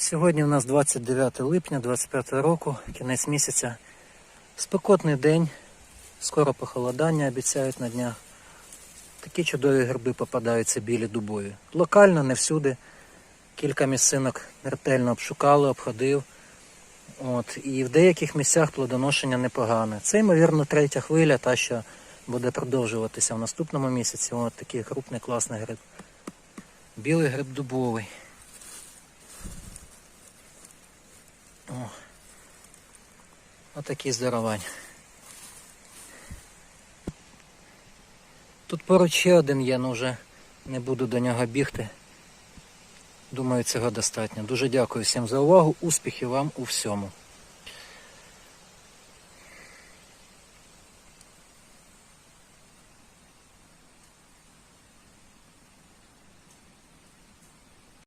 Сьогодні у нас 29 липня 25 року, кінець місяця. Спекотний день, скоро похолодання обіцяють на днях. Такі чудові гриби попадаються білі дубові. Локально, не всюди. Кілька місцинок ретельно обшукали, обходив. От, і в деяких місцях плодоношення непогане. Це, ймовірно, третя хвиля, та, що буде продовжуватися в наступному місяці. От такий крупний класний гриб. Білий гриб дубовий. Отакий здоровань. Тут поруч ще один є, але вже не буду до нього бігти. Думаю, цього достатньо. Дуже дякую всім за увагу. Успіхів вам у всьому.